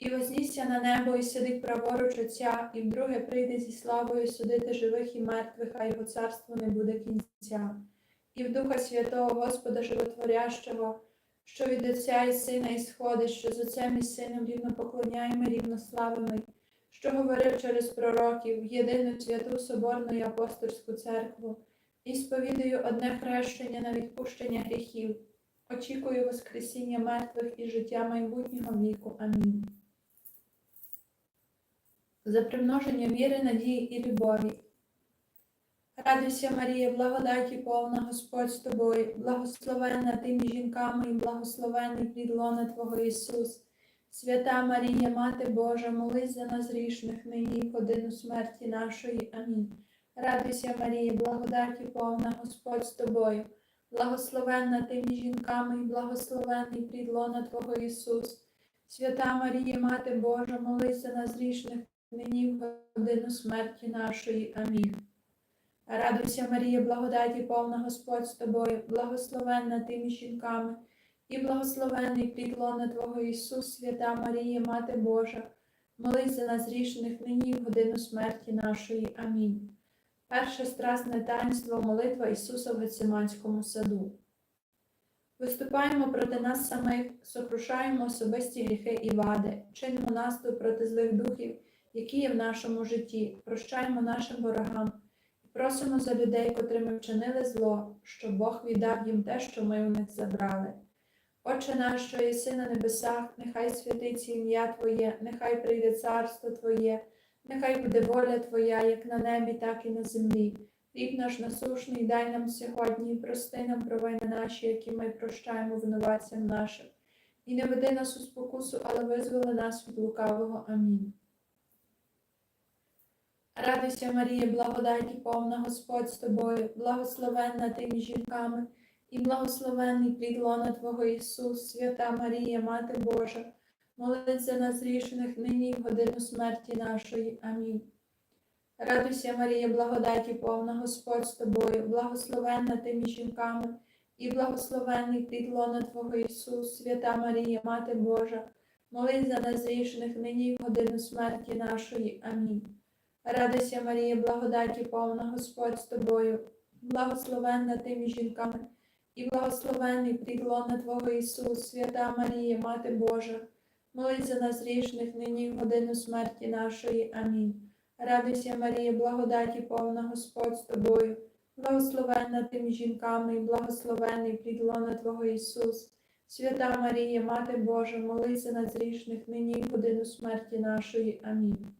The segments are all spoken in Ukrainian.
І вознісся на небо, і сидить праворуч Отця, і вдруге прийде зі славою судити живих і мертвих, а його царство не буде кінця. І в Духа Святого Господа Животворящого, що від Отця і Сина ісходить, що з Отцем і Сином рівно поклоняємо, рівно що говорив через пророків, єдину святу Соборну і апостольську церкву, і сповідую одне хрещення на відпущення гріхів. Очікую Воскресіння мертвих і життя майбутнього віку. Амінь за примноження віри, надії і любові. Радуйся, Марія, благодаті повна Господь з тобою, благословенна ти між жінками і благословенний плід лона Твого Ісус. Свята Марія, Мати Божа, молись за нас грішних нині в годину смерті нашої. Амінь. Радуйся, Марія, благодаті повна Господь з тобою, благословенна ти між жінками і благословенний плід лона Твого Ісус. Свята Марія, Мати Божа, молись за нас грішних нині в годину смерті нашої. Амінь. Радуйся, Марія, благодаті повна Господь з тобою, благословенна ти між жінками, і благословенний плід лона Твого Ісус, свята Марія, Мати Божа, молись за нас грішних нині в годину смерті нашої. Амінь. Перше страсне таїнство, молитва Ісуса в Гециманському саду. Виступаємо проти нас самих, сокрушаємо особисті гріхи і вади, чинимо наступ проти злих духів які є в нашому житті, прощаємо нашим ворогам і просимо за людей, котрими вчинили зло, щоб Бог віддав їм те, що ми у них забрали. Отче наш, що єси на небесах, нехай святиться ім'я Твоє, нехай прийде царство Твоє, нехай буде воля Твоя, як на небі, так і на землі. Хліб наш насушний, дай нам сьогодні і прости нам провини наші, які ми прощаємо винуватцям нашим. І не веди нас у спокусу, але визволи нас від лукавого. Амінь. Радуйся, Марія, благодаті повна Господь з тобою, благословенна ти між жінками, і благословенний плід лона Твого Ісус, свята Марія, Мати Божа, молись за нас рішених нині в годину смерті нашої. Амінь. Радуйся, Марія, благодаті повна Господь з тобою, благословенна ти між жінками, і благословенний плід лона Твого Ісус, свята Марія, Мати Божа, молись за нас рішених нині в годину смерті нашої. Амінь. Радуйся, Марія, благодаті повна Господь з тобою, благословенна ти між жінками, і благословенний плід Твого Ісус, свята Марія, Мати Божа, молись за нас грішних нині в годину смерті нашої. Амінь. Радуйся, Марія, благодаті повна Господь з тобою, благословенна ти між жінками, і благословенний плід Твого Ісус, свята Марія, Мати Божа, молись за нас грішних нині в годину смерті нашої. Амінь.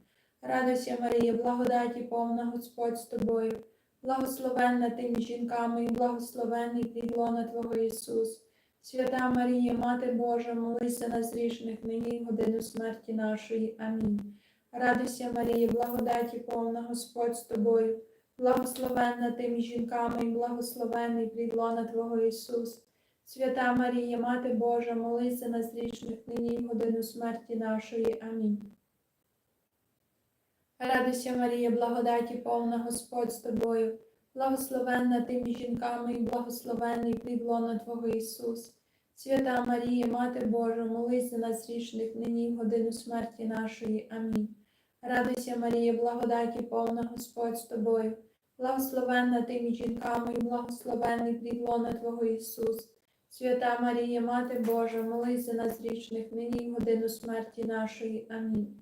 Радуйся, Марія, благодаті повна Господь з тобою, благословенна ти між жінками і благословенний плід Твого Ісус. Свята Марія, Мати Божа, молися нас грішних нині годину смерті нашої. Амінь. Радуйся, Марія, благодаті повна Господь з тобою, благословенна ти між жінками і благословенний плід Твого Ісус. Свята Марія, Мати Божа, молися нас грішних нині годину смерті нашої. Амінь. Радуйся, Марія, благодаті повна Господь з тобою, благословенна ти між жінками і благословенний плід лона Твого Ісус. Свята Марія, Мати Божа, молись за нас грішних нині в годину смерті нашої. Амінь. Радуйся, Марія, благодаті повна Господь з тобою, благословенна ти між жінками і благословенний плід лона Твого Ісус. Свята Марія, Мати Божа, молись за нас грішних нині в годину смерті нашої. Амінь.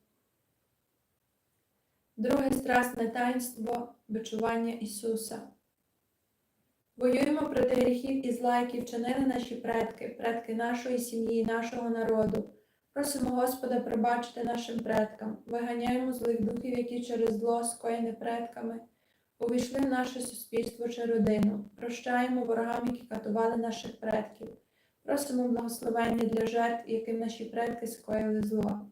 Друге страсне таїнство бичування Ісуса. Воюємо проти гріхів і зла, які вчинили наші предки, предки нашої сім'ї, нашого народу. Просимо Господа пробачити нашим предкам, виганяємо злих духів, які через зло, скоєне предками, увійшли в наше суспільство чи родину. Прощаємо ворогам, які катували наших предків. Просимо благословення для жертв, яким наші предки скоїли зло.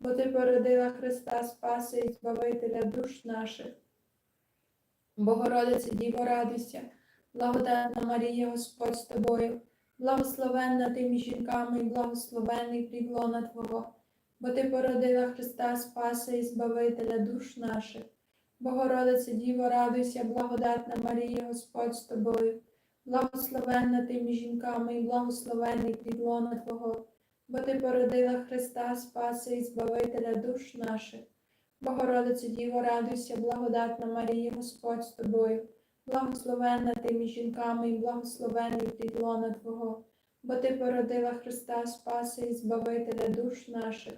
бо ти породила Христа Спаса і Збавителя душ наших. Богородице Діво, радуйся, благодатна Марія, Господь з тобою, благословенна ти між жінками і благословенний плід Твого, бо ти породила Христа Спаса і Збавителя душ наших. Богородице Діво, радуйся, благодатна Марія, Господь з тобою, благословенна ти між жінками і благословенний плід Твого бо ти породила Христа, Спаса і Збавителя душ наших. Богородице Діво, радуйся, благодатна Марія, Господь з тобою, благословенна ти між жінками і благословенний плід лона Твого, бо ти породила Христа, Спаса і Збавителя душ наших.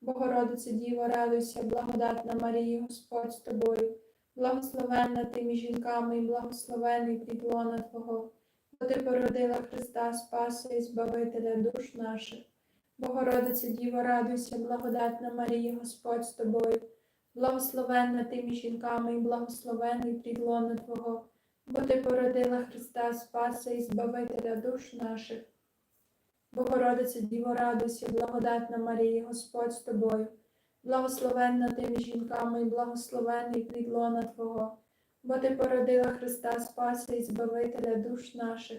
Богородице Діво, радуйся, благодатна Марія, Господь з тобою, благословенна ти між жінками і благословенний плід лона Твого, бо ти породила Христа, Спаса і Збавителя душ наших. Богородице Діво, радуйся, благодатна Марія, Господь з тобою, благословенна ти між жінками і благословений прідлона Твого, бо ти породила Христа Спаса і Збавителя душ наших. Богородице Діво, радуйся, благодатна Марія, Господь з тобою, благословенна ти між жінками і благословений плід Твого, бо ти породила Христа Спаса і Збавителя душ наших.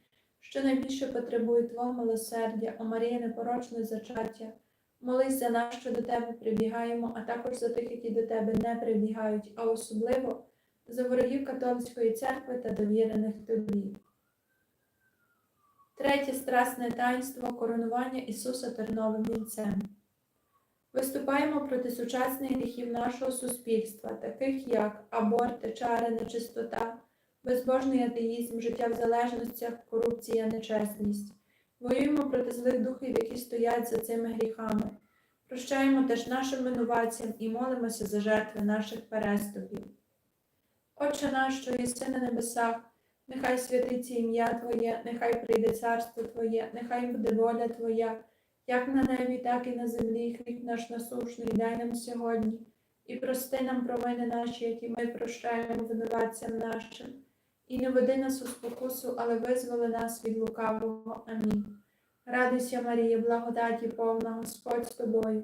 що найбільше потребує Твого милосердя, о Марія непорочне зачаття. Молись за нас, що до Тебе прибігаємо, а також за тих, які до Тебе не прибігають, а особливо за ворогів католицької церкви та довірених Тобі. Третє страсне таїнство коронування Ісуса Терновим вінцем. Виступаємо проти сучасних гріхів нашого суспільства, таких як аборти, чари, нечистота безбожний атеїзм, життя в залежностях, корупція, нечесність. Воюємо проти злих духів, які стоять за цими гріхами. Прощаємо теж нашим винуватцям і молимося за жертви наших переступів. Отче наш, що єси на небесах, нехай святиться ім'я Твоє, нехай прийде царство Твоє, нехай буде воля Твоя, як на небі, так і на землі. Хліб наш насушний дай нам сьогодні, і прости нам провини наші, які ми прощаємо винуватцям нашим. І не веди нас у спокусу, але визволи нас від лукавого. Амінь. Радуйся, Марія, благодаті повна Господь з тобою,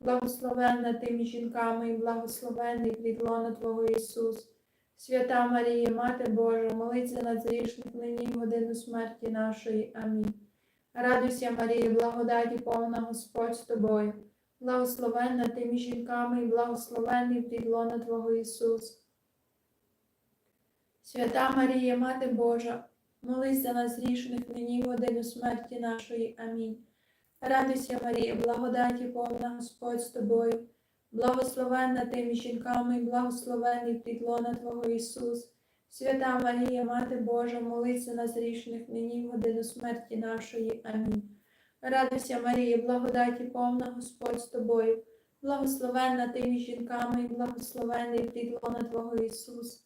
благословенна ти між жінками, і благословенний плід лона Твого Ісус. Свята Марія, Мати Божа, молись за нас грішних нині в годину смерті нашої. Амінь. Радуйся, Марія, благодаті повна Господь з тобою, благословенна ти між жінками, і благословенний плід лона Твого Ісус. Свята Марія, Мати Божа, молись за нас грішних нині в годину смерті нашої. Амінь. Радуйся, Марія, благодаті повна Господь з тобою, благословенна ти між жінками, і благословений плід лона Твого Ісус. Свята Марія, Мати Божа, молись за нас грішних нині в годину смерті нашої. Амінь. Радуйся, Марія, благодаті повна Господь з тобою, благословенна ти між жінками, і благословений плід лона Твого Ісус.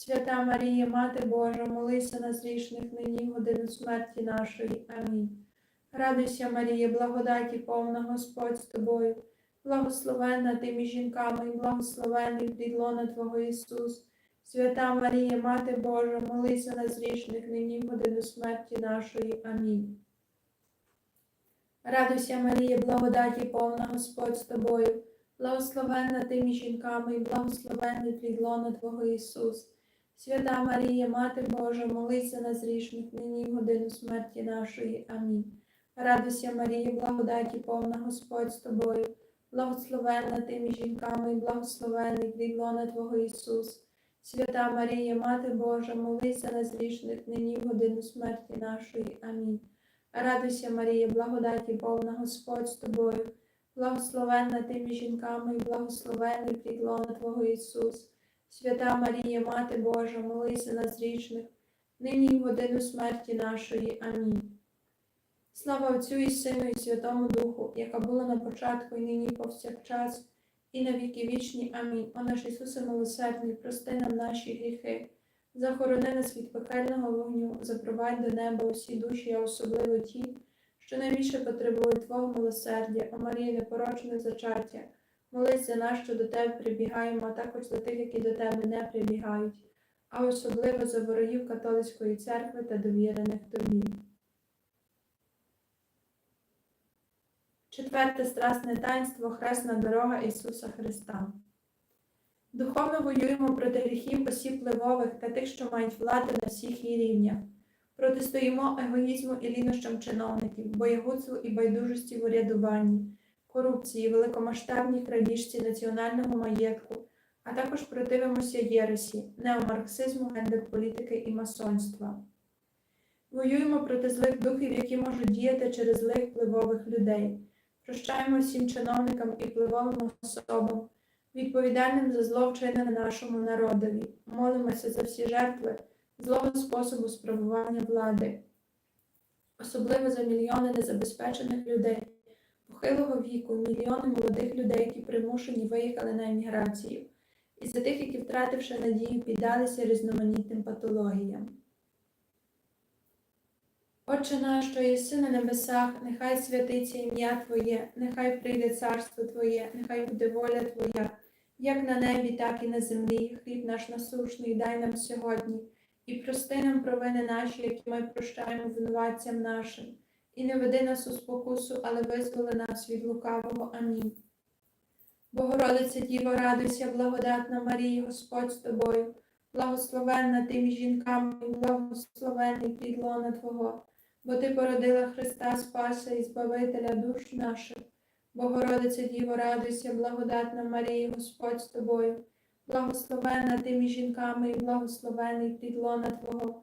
Свята Марія, Мати Божа, молися нас грішних нині годину смерті нашої. Амінь. Радуйся, Марія, благодаті повна Господь з тобою, благословенна ти між жінками, і благословенний плідлона Твого Ісус. Свята Марія, Мати Божа, молися нас грішних нині годину смерті нашої. Амінь. Радуйся, Марія, благодаті повна Господь з тобою, благословенна ти між жінками, і благословенний плід лона Твого Ісус. Свята Марія, Мати Божа, молись за нас грішних нині в годину смерті нашої. Амінь. Радуйся, Марія, благодаті повна Господь з тобою, благословенна ти між жінками, і благословенний плід лона Твого Ісус. Свята Марія, Мати Божа, молись за нас грішних нині в годину смерті нашої. Амінь. Радуйся, Марія, благодаті повна Господь з тобою, благословенна ти між жінками, і благословенний плід лона Твого Ісус. Свята Марія, Мати Божа, молись за нас грішних, нині в годину смерті нашої. Амінь. Слава Отцю і Сину, і Святому Духу, яка була на початку, і нині, і повсякчас, і на віки вічні. Амінь. О наш Ісусе милосердний, прости нам наші гріхи, захорони нас від пекельного вогню, запровадь до неба усі душі, а особливо ті, що найбільше потребують Твого милосердя, о Марії непорочне зачаття. Молись за що до тебе прибігаємо, а також за тих, які до тебе не прибігають, а особливо за ворогів католицької церкви та довірених тобі. Четверте страсне таїнство Хресна дорога Ісуса Христа. Духовно воюємо проти гріхів осіб впливових та тих, що мають владу на всіх її рівнях. Протистоїмо егоїзму і лінощам чиновників, боягузтву і байдужості в урядуванні корупції, великомасштабній крадіжці національного маєтку, а також противимося єресі, неомарксизму, гендерполітики і масонства. Воюємо проти злих духів, які можуть діяти через злих впливових людей. Прощаємо всім чиновникам і впливовим особам, відповідальним за зло вчинене нашому народові. Молимося за всі жертви злого способу справування влади, особливо за мільйони незабезпечених людей похилого віку, мільйони молодих людей, які примушені виїхали на еміграцію, і за тих, які, втративши надію, піддалися різноманітним патологіям. Отче наш, що єси на небесах, нехай святиться ім'я Твоє, нехай прийде царство Твоє, нехай буде воля Твоя, як на небі, так і на землі. Хліб наш насушний дай нам сьогодні, і прости нам провини наші, які ми прощаємо винуватцям нашим і не веди нас у спокусу, але визволи нас від лукавого. Амінь. Богородиця Діво, радуйся, благодатна Марія, Господь з тобою, благословенна ти між жінками, і благословенний плід лона Твого, бо Ти породила Христа Спаса і Збавителя душ наших. Богородиця Діво, радуйся, благодатна Марія, Господь з тобою, благословенна ти між жінками і благословений плід лона Твого,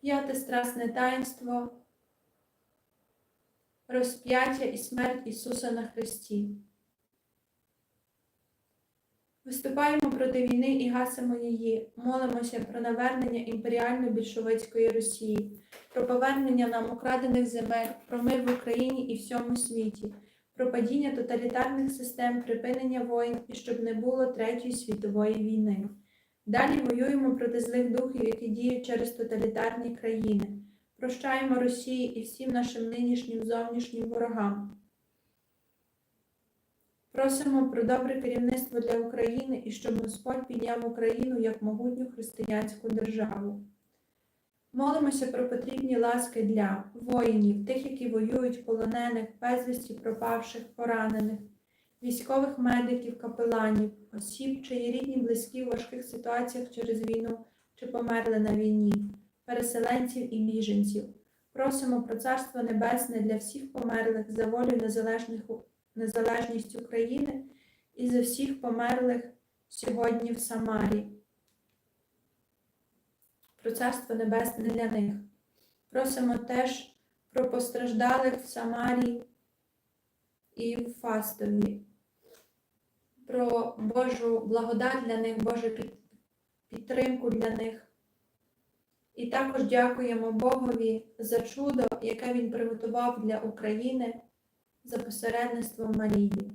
П'яте страсне таїнство розп'яття і смерть Ісуса на Христі. Виступаємо проти війни і гасимо її, молимося про навернення імперіально-більшовицької Росії, про повернення нам украдених земель, про мир в Україні і всьому світі, про падіння тоталітарних систем, припинення воїн і щоб не було Третьої світової війни. Далі воюємо проти злих духів, які діють через тоталітарні країни. Прощаємо Росії і всім нашим нинішнім зовнішнім ворогам. Просимо про добре керівництво для України і щоб Господь підняв Україну як могутню християнську державу. Молимося про потрібні ласки для воїнів, тих, які воюють, полонених, безвісті пропавших, поранених, військових медиків, капеланів, осіб, чиї рідні близькі в важких ситуаціях через війну чи померли на війні, переселенців і біженців. Просимо про Царство Небесне для всіх померлих за волю незалежність України і за всіх померлих сьогодні в Самарі. Про Царство Небесне для них. Просимо теж про постраждалих в Самарі і Фастові, про Божу благодать для них, Божу підтримку для них. І також дякуємо Богові за чудо, яке Він приготував для України за посередництвом Марії.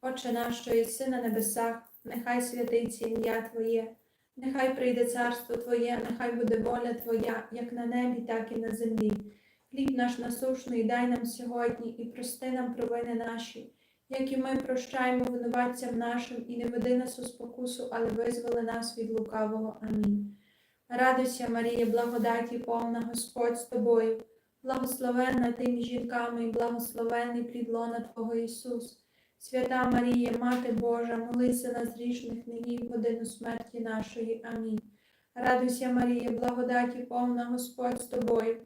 Отче наш, що єси на небесах, нехай святиться ім'я Твоє, нехай прийде царство Твоє, нехай буде воля Твоя, як на небі, так і на землі. Хліб наш насушний дай нам сьогодні і прости нам провини наші, як і ми прощаємо винуватцям нашим, і не веди нас у спокусу, але визволи нас від лукавого. Амінь. Радуйся, Марія, благодаті повна Господь з тобою. Благословенна ти між жінками і благословений плід лона Твого Ісус. Свята Марія, Мати Божа, молися нас грішних нині в годину смерті нашої. Амінь. Радуйся, Марія, благодаті повна Господь з тобою.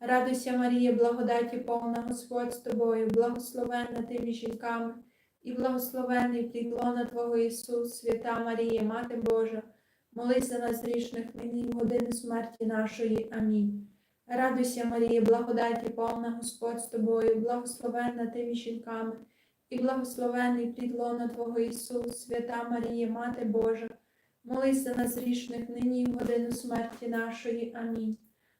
Радуйся, Марія, благодаті повна Господь з тобою, благословенна ти між жінками, і благословений плідлона Твого Ісус, свята Марія, Мати Божа, молись за нас грішних нині в годину смерті нашої. Амінь. Радуйся, Марія, благодаті повна Господь з тобою, благословенна ти між жінками, і благословений плідлона Твого Ісус, свята Марія, Мати Божа, молись за нас грішних нині в годину смерті нашої. Амінь.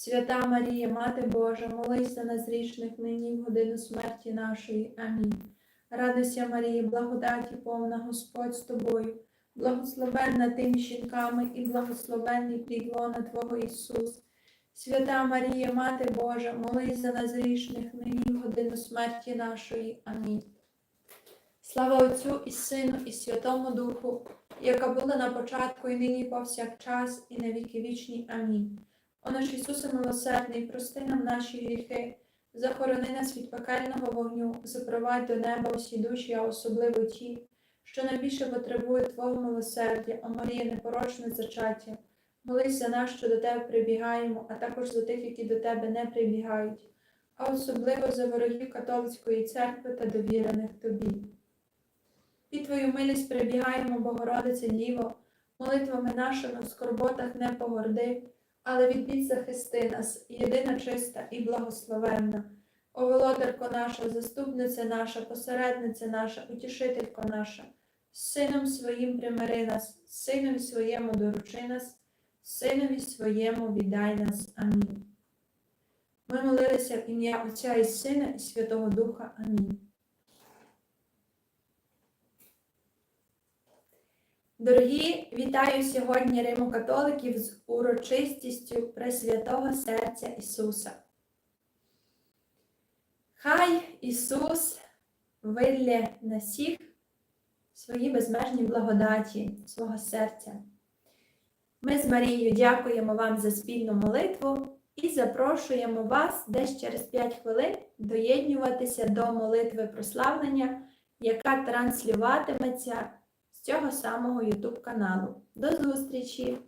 Свята Марія, Мати Божа, молись за нас грішних нині в годину смерті нашої. Амінь. Радуйся, Марія, благодаті повна Господь з тобою, благословенна ти між жінками і благословенний плід лона Твого Ісус. Свята Марія, Мати Божа, молись за нас грішних нині в годину смерті нашої. Амінь. Слава Отцю і Сину, і Святому Духу, яка була на початку, і нині повсякчас, і на віки вічні. Амінь. О наш Ісусе милосердний, прости нам наші гріхи, захорони нас від пекельного вогню, запровадь до неба усі душі, а особливо ті, що найбільше потребують Твого милосердя, о Марія, непорочне зачаття. Молись за нас, що до Тебе прибігаємо, а також за тих, які до Тебе не прибігають, а особливо за ворогів католицької церкви та довірених Тобі. Під Твою милість прибігаємо, Богородице Діво, молитвами нашими в скорботах не погорди, але від бід захисти нас, єдина чиста і благословенна. О, володарко наша, заступниця наша, посередниця наша, утішителько наша, сином своїм примири нас, синові своєму доручи нас, синові своєму віддай нас. Амінь. Ми молилися в ім'я Отця і Сина, і Святого Духа. Амінь. Дорогі, вітаю сьогодні римокатоликів з урочистістю Пресвятого Серця Ісуса. Хай Ісус виллє на всіх свої безмежні благодаті свого серця. Ми з Марією дякуємо вам за спільну молитву і запрошуємо вас десь через 5 хвилин доєднюватися до молитви прославлення, яка транслюватиметься цього самого YouTube каналу. До зустрічі!